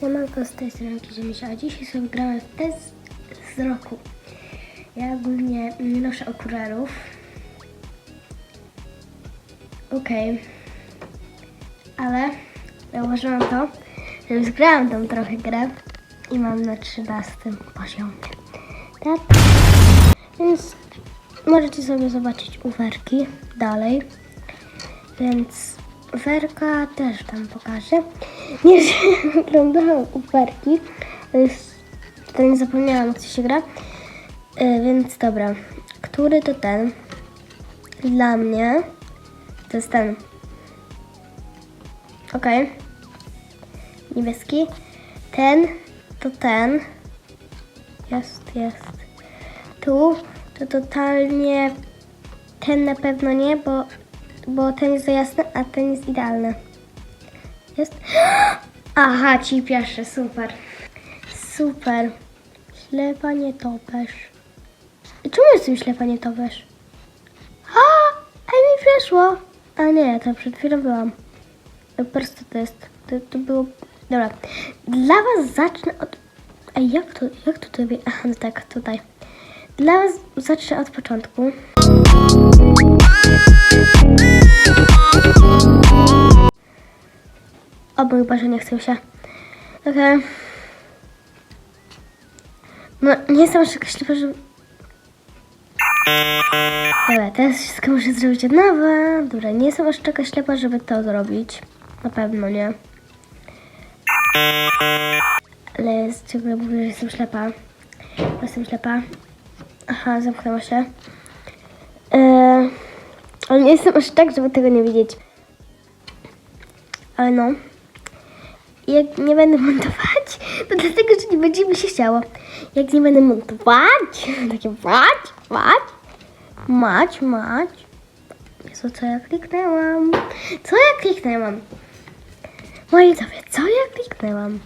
Siemanko, z tej strony Kizimisia, a dzisiaj sobie gramy w test wzroku. Ja ogólnie nie noszę okularów. Okej. Ale zauważyłam to, że już grałam tą trochę grę i mam na 13 poziomie. Tak? Więc możecie sobie zobaczyć uwerki dalej. Więc Werka też tam pokażę. Nie, że oglądałam ale już to nie zapomniałam, to się gra. E, więc dobra, który to ten? Dla mnie to jest ten. Okej. Niebieski. Ten to ten. Jest, jest. Tu to totalnie ten na pewno nie, bo, bo ten jest za jasny, a ten jest idealny. Jest. Aha, ci pierwszy, super. Super. Ślepa nie topesz. I czemu jestem ślepa nie topesz? A, a mi przeszło. A nie, to przed chwilą byłam. Po prostu to jest. To, to było. Dobra. Dla was zacznę od. Ej, jak to, jak to tobie? Aha, no tak, tutaj. Dla was zacznę od początku. O mój Boże, nie chcę się. Okej. No, nie jestem aż ślepa, że... Dobra, teraz wszystko muszę zrobić od nowa. Dobra, nie jestem aż taka ślepa, żeby to zrobić. Na pewno nie. Ale ciągle mówię, że jestem ślepa. Jestem ślepa. Aha, zamknęła się. Ale nie jestem aż tak, żeby tego nie widzieć. Ale no. Jak nie będę montować, to dlatego, że nie będzie mi się chciało. Jak nie będę montować, takie mać, mać, mać, mać. Jezu, co ja kliknęłam? Co ja kliknęłam? Moi widzowie, co ja kliknęłam?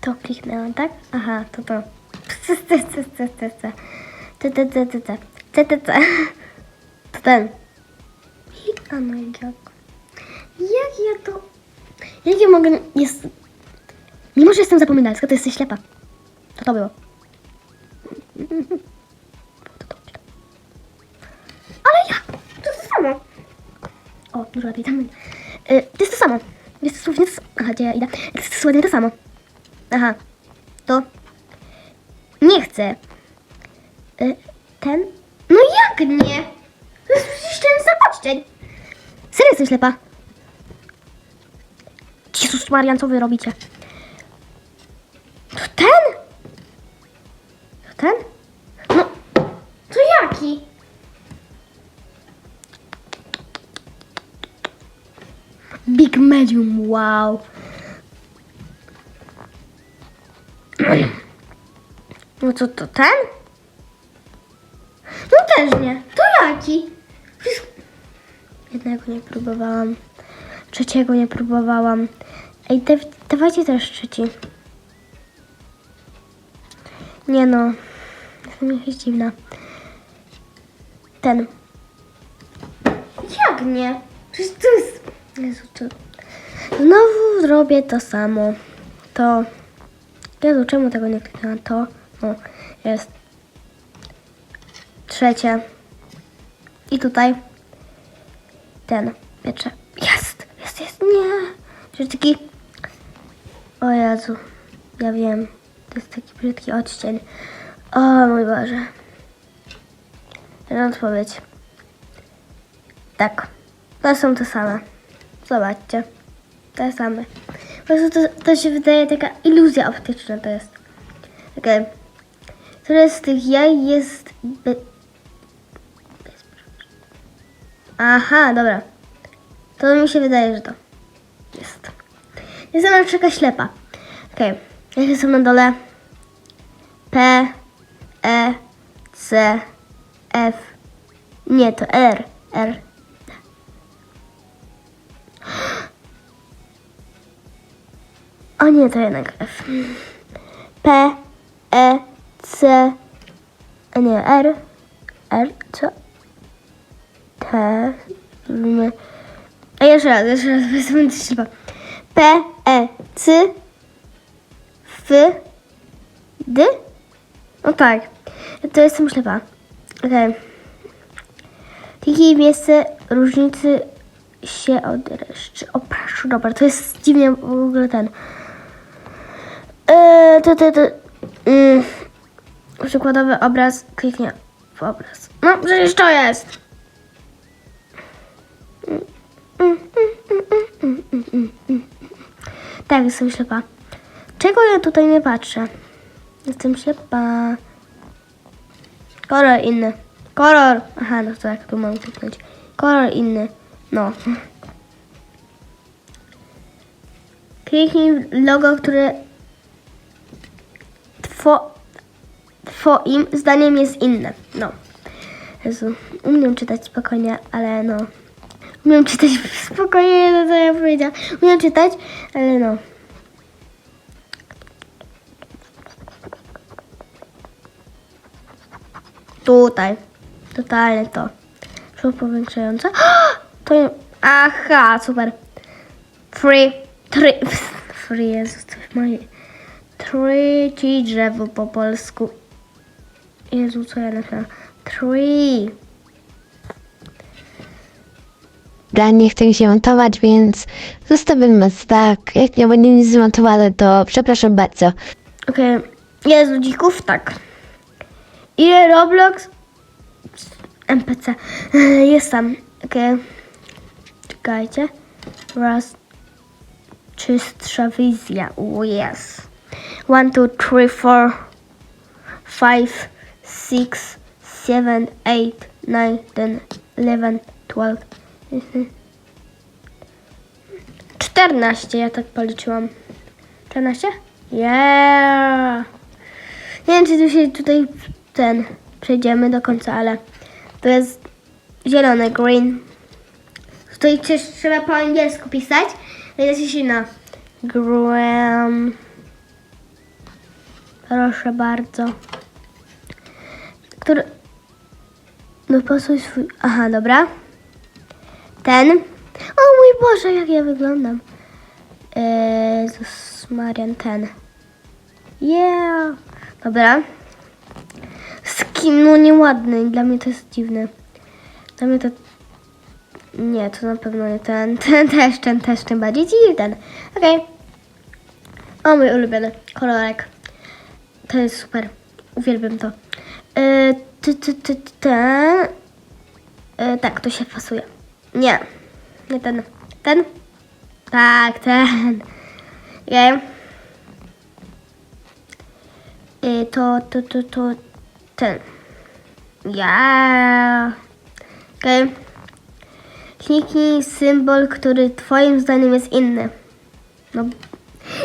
To kliknęłam, tak? Aha, to to. C, c. C, c, c. Ten. A no jak? Jak ja to... Jak ja mogę... Jest... Mimo, że jestem zapominalska, to jesteś ślepa. To to było. Ale jak? To jest to samo. O, dużo lepiej. Tam... Y, to jest to samo. Jest dosłownie to samo. Aha, gdzie ja idę? To jest dosłownie to samo. Aha. To... Nie chcę. Y, ten... No jak nie? To jest przecież ten zapoczczeń. Serio jestem ślepa. Jezus Marian, co wy robicie? To ten? To ten? No, to jaki? Big Medium, wow. No co, to ten? No też nie. To jaki? Jednego nie próbowałam. Trzeciego nie próbowałam. Ej, da, dawajcie też trzeci. Nie no. Jestem jakaś dziwna. Ten. Jak nie? Przecież to jest... Jezu, to... Znowu zrobię to samo. To... Jezu, czemu tego nie kliknęłam? To... No, jest. Trzecie. I tutaj. Ten. Pierwsze. Jest! Jest, jest, nie! Taki... O Jezu. Ja wiem. To jest taki brzydki odcień. O mój Boże. Jedna odpowiedź. Tak. To są te same. Zobaczcie. Te same. Po prostu to, to się wydaje taka iluzja optyczna to jest. Okej. Które z tych jaj jest... Aha, dobra. To mi się wydaje, że to jest. Jestem na przykład ślepa. Okej. Jakie są na dole? P, E, C, F. Nie, to R. R. O nie, to jednak F. P, E, C, nie, R. R, co? M. A jeszcze raz, jeszcze raz, jestem ślepa. P, E, C, F, D? No tak, to jestem ślepa. Okej. Jakie miejsce różnicy się od reszty? O, proszę, dobra, to jest dziwnie w ogóle ten. Eee, to, to, to. Mm, przykładowy obraz, kliknie w obraz. No, przecież to jest. Tak, jestem ślepa. Czego ja tutaj nie patrzę? Jestem ślepa. Kolor inny. Kolor. Aha, no to jak tu mam kliknąć? Kolor inny. No. Kliknij logo, które two, twoim zdaniem jest inne. No. Jezu, umiem czytać spokojnie, ale no. Umiem czytać spokojnie, no co ja powiedziałam. Umiem czytać, ale no. Tutaj. Totalnie to. Szło powiększające. To. Aha, super. Free. Trzy. Free, Jezus, coś moje. Trzy, czyli drzewo po polsku. Jezu, co ja napisałam? Tree. Dla nie chcę się montować, więc zostawimy tak. Jak nie będzie nic zmontowane, to przepraszam bardzo. Okej. Jest ludzików? Tak. Ile Roblox? NPC. Jest tam. Okej. Czekajcie. Raz. Czystsza wizja. O, yes. One, two, three, four, five, six, seven, eight, nine, ten, eleven, twelve. Mhm. Czternaście, ja tak policzyłam. 14? Yeah! Nie wiem, czy tu się tutaj ten przejdziemy do końca, ale to jest zielone, green. Tutaj coś trzeba po angielsku pisać, więc się na green. Proszę bardzo. Który... Dopasuj swój... Aha, dobra. Ten. O mój Boże, jak ja wyglądam. Jezus Marian, ten. Yeah. Dobra. Skin, no nieładny. Dla mnie to jest dziwny. Dla mnie to... Nie, to na pewno nie ten. Ten też, ten też tym bardziej dziwny. Okej. O, mój ulubiony kolorek. To jest super. Uwielbiam to. E, ty, ty, ty, ten. E, tak, to się pasuje. Nie. Nie ten. Ten? Tak, ten. Okej. Y, to, to, to, to, ten. Ja. Okej. Kliknij symbol, który twoim zdaniem jest inny. No.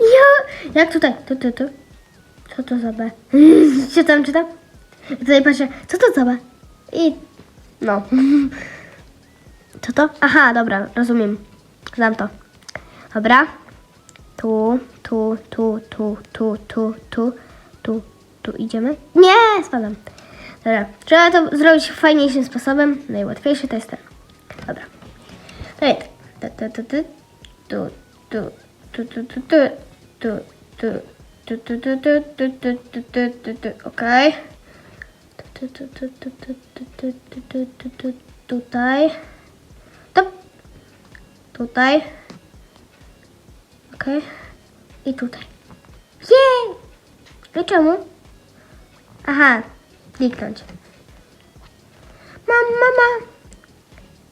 Ja. Jak tutaj? Tu, tu, tu. Co to za B? Co tam czytam? Tutaj patrzę. Co to za B? I. No. Co to? Aha, dobra, rozumiem. Znam to. Dobra. Tu, tu, tu, tu, tu, tu, tu, tu, tu idziemy. Nie, spadam. Dobra, trzeba to zrobić fajniejszym sposobem. Najłatwiejszy to jest ten. Dobra. Tutaj. Tu, tu, tu, tu, tu, tu, tu, tu, tu, tu, tu, tu, tu, tu, tu, tu, tu, tu, tu, tu, okej. Tu, tu, Tutaj. Tutaj. Okej. I tutaj. Jej! I czemu? Aha, kliknąć. Mam, mama.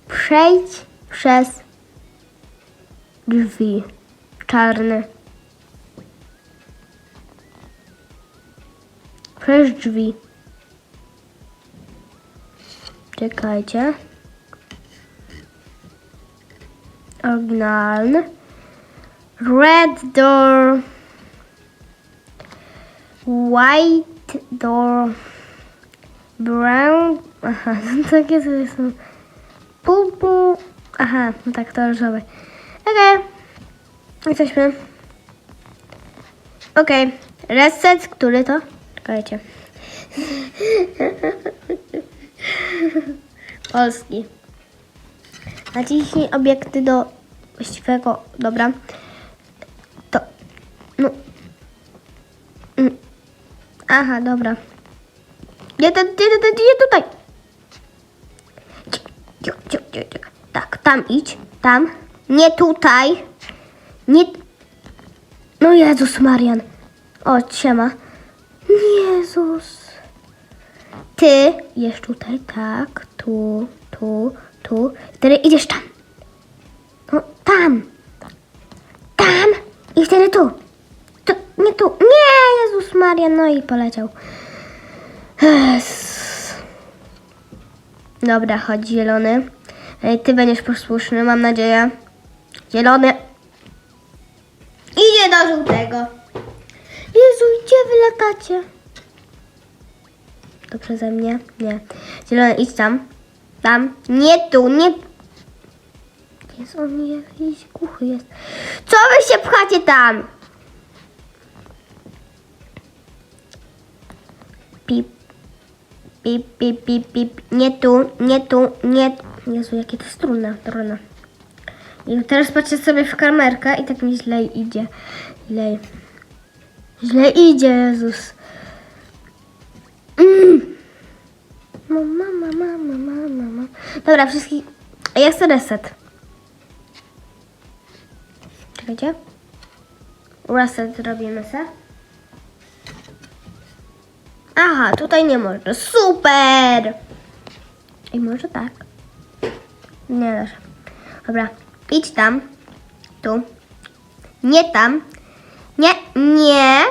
Przejdź przez drzwi czarne. Przez drzwi. Czekajcie. Oryginalny. Red door. White door. Brown. Aha, no takie sobie są. Purple. Aha, no tak, to różowe. Okej. Jesteśmy. Okej. Reset, który to? Czekajcie. Polski. Naciśnij obiekty do właściwego, dobra. To, no. Mm. Aha, dobra. Jeden, jeden, nie tutaj. Tak, tam idź, tam. Nie tutaj. Nie... No Jezus Marian. O, siema. Jezus. Ty, jesz tutaj, tak, tu, tu, tu. Wtedy idziesz tam. Tam. Tam. I wtedy tu. Tu, nie tu. Nie, Jezus Maria. No i poleciał. Dobra, chodź zielony. Ej, Ty będziesz posłuszny, mam nadzieję. Zielony. Idzie do żółtego. Jezu, gdzie wy latacie? To przeze mnie? Nie. Zielony, idź tam. Tam. Nie tu, nie... Jest on jakiś głuchy jest. Co wy się pchacie tam? Pip. Pip, pip, pip, pip. Nie tu, nie tu, nie... Jezu, jakie to jest trudne. I teraz patrzę sobie w kamerkę i tak mi źle idzie. Źle. Źle idzie, Jezus. Mm. Mama, mama, mama, mama. Dobra, wszystkich... Ja chcę reset. Czekajcie. Reset robimy se. Aha, tutaj nie można. Super! I może tak. Nie dasz. Dobra, idź tam. Tu. Nie tam. Nie, nie.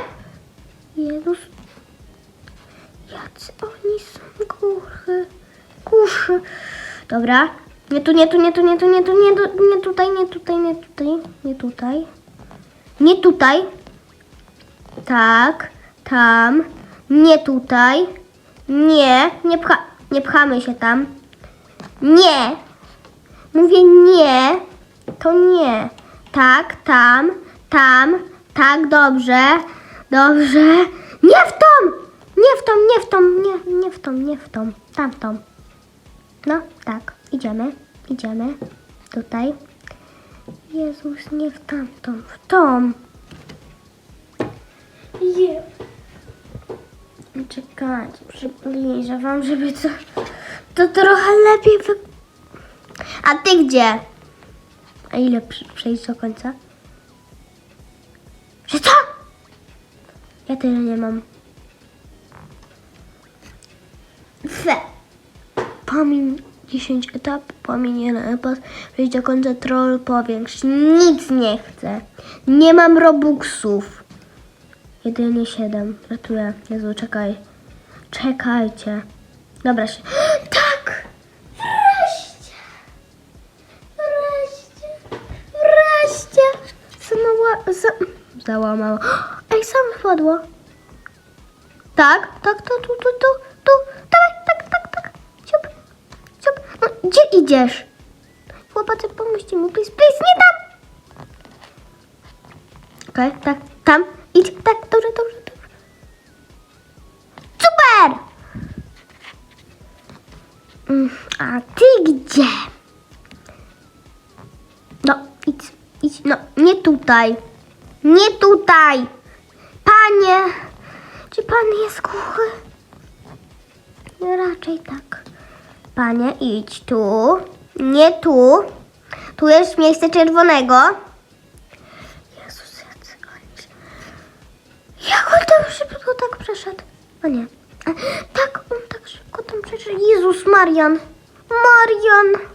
Jezus. Jacy oni są kuchy. Kuszy. Dobra. Nie tu, nie tu, nie tu, nie tu, nie tu, nie, tu, nie tutaj, nie tutaj, nie tutaj, nie tutaj. Nie tutaj. Tak, tam. Nie tutaj. Nie, nie, pcha, nie pchamy się tam. Nie. Mówię nie. To nie. Tak, tam, tam, tak, dobrze. Dobrze. Nie w tą! Nie w tą, nie w tą, nie, nie w tą, nie w tą. Tamtą. No, tak. Idziemy, idziemy. Tutaj. Jezus, nie w tamtą, w tą. Je. Czekajcie, przybliżę wam, żeby to, to trochę lepiej wy... A ty gdzie? A ile przejść do końca? Że co? Ja tyle nie mam. 10 etap, pomiń jeden etap, przejść do końca troll, powiększ. Nic nie chcę. Nie mam robuxów. Jedynie 7. Ratuję. Jezu, czekaj. Czekajcie. Dobra się. Tak! Wreszcie! Wreszcie! Wreszcie! Samała... Za... Załamała. Ej, sam wpadło. Tak, tak, to tu, tu, tu, gdzie idziesz? Chłopacy, pomóżcie mi, please, please, nie tam! Okej, tak, tam. Idź, tak, dobrze, dobrze, dobrze. Super! Mm, A ty gdzie? No, idź, idź, no, nie tutaj. Nie tutaj. Panie, czy pan jest głuchy? No, raczej tak. Panie, idź tu. Nie tu. Tu jest miejsce czerwonego. Jezus. Jak on tam szybko tak przeszedł? O nie. A, tak, on tak szybko tam przeszedł. Jezus, Marian. Marian.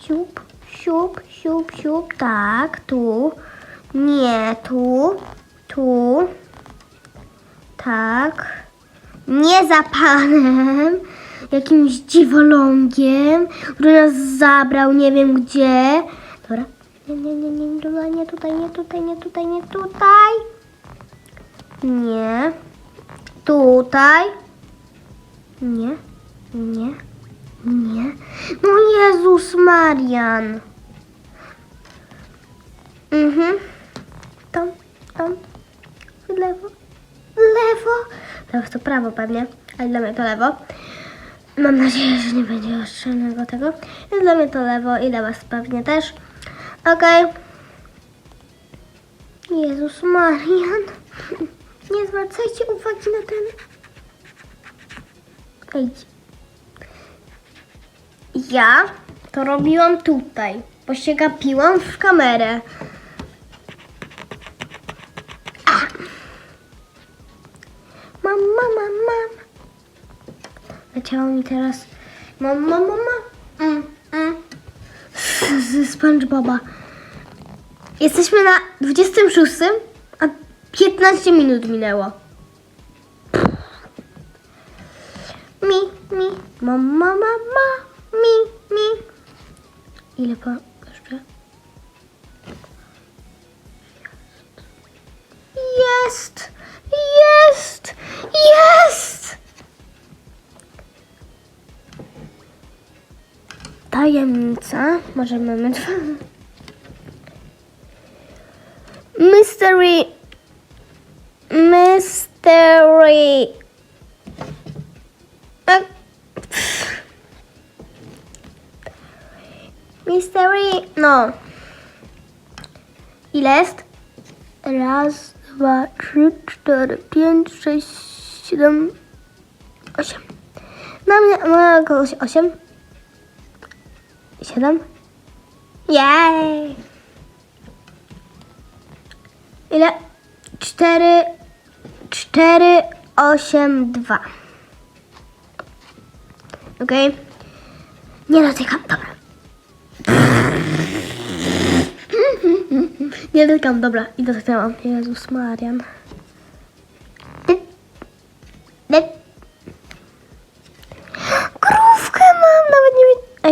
Siup, siup, siup, siup. Tak, tu. Nie, tu. Tu. Tak. Nie za panem. Jakimś dziwolągiem, który nas zabrał nie wiem gdzie. Dobra. Nie, nie, nie, nie, tutaj, nie tutaj, nie tutaj, nie tutaj, nie tutaj. Nie. Tutaj. Nie. Nie. Nie. No Jezus Marian. Mhm. Tam, tam. W lewo. Lewo. Teraz to prawo pewnie, ale dla mnie to lewo. Mam nadzieję, że nie będzie ostrzelnego tego. Więc dla mnie to lewo i dla was pewnie też. Okej. Jezus Marian. nie zwracajcie uwagi na ten. Wejdź. Ja to robiłam tutaj, bo się gapiłam w kamerę. Leciało mi teraz. Mam, mam, mam, mam. Mm, mm. Z, SpongeBoba. Jesteśmy na 26, a 15 minut minęło. Mi, mi, ma, ma, ma, ma, mi, mi. Ile po Tajemnica. Może moment. Mystery. Mystery. Pff. Mystery. No. Ile jest? Raz, dwa, trzy, cztery, pięć, sześć, siedem, osiem. Na mnie ma kogoś osiem. Siedem. Jej! Ile? Cztery, cztery, osiem, dwa. Okej. Nie dotykam, dobra. Nie dotykam, dobra. I dotknęłam. Jezus Marian.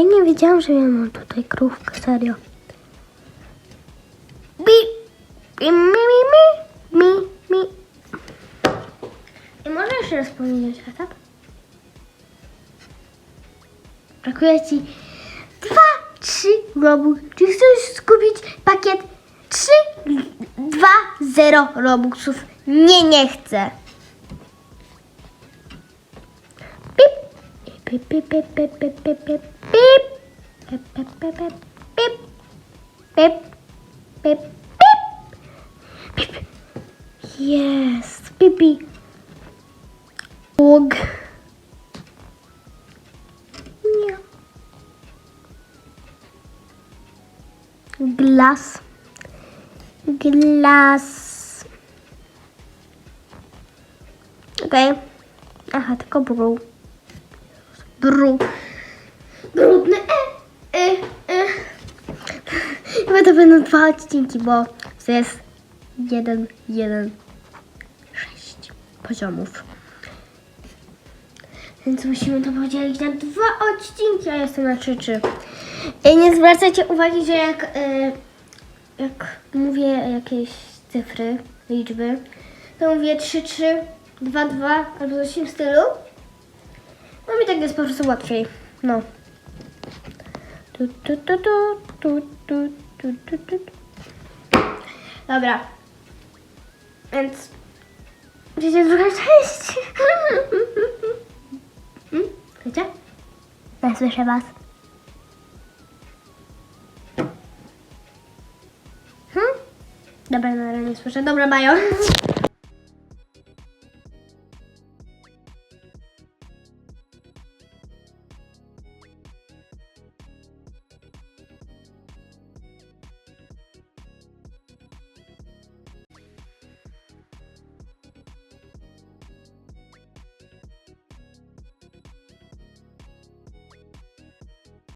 Ej, nie wiedziałam, że ja mam tutaj krówkę, serio. Bi, bi, mi, mi, mi, mi, mi. I może jeszcze raz powiedzieć etap? Brakuje ci dwa, trzy robux. Czy chcesz skupić pakiet 3, 2, 0 robuxów? Nie, nie chcę. Pip. Pip, pip, pip, pip, pip, pip, pip, pip. Pip, pip, pip, pip, pip. Pip, pip, pip. Pip. Jest. Pipi. Bóg. Nie. Glas. Glas. Okej. Aha, tylko bru. Bru. Brudny. E, e, e. Chyba to będą dwa odcinki, bo to jest jeden, jeden, sześć poziomów. Więc musimy to podzielić na dwa odcinki, a jestem na trzy, trzy. I nie zwracajcie uwagi, że jak, e, jak mówię jakieś cyfry, liczby, to mówię 3, 3, 2, 2 albo coś w stylu. No mi tak jest po prostu łatwiej. No. Tu, tu, tu, tu, tu, tu, tu, tu, tu. Dobra. Więc wiecie, druga część. Hmm? Wiecie? Ja słyszę was. Hmm? Dobra, na razie nie słyszę. Dobra, bajo.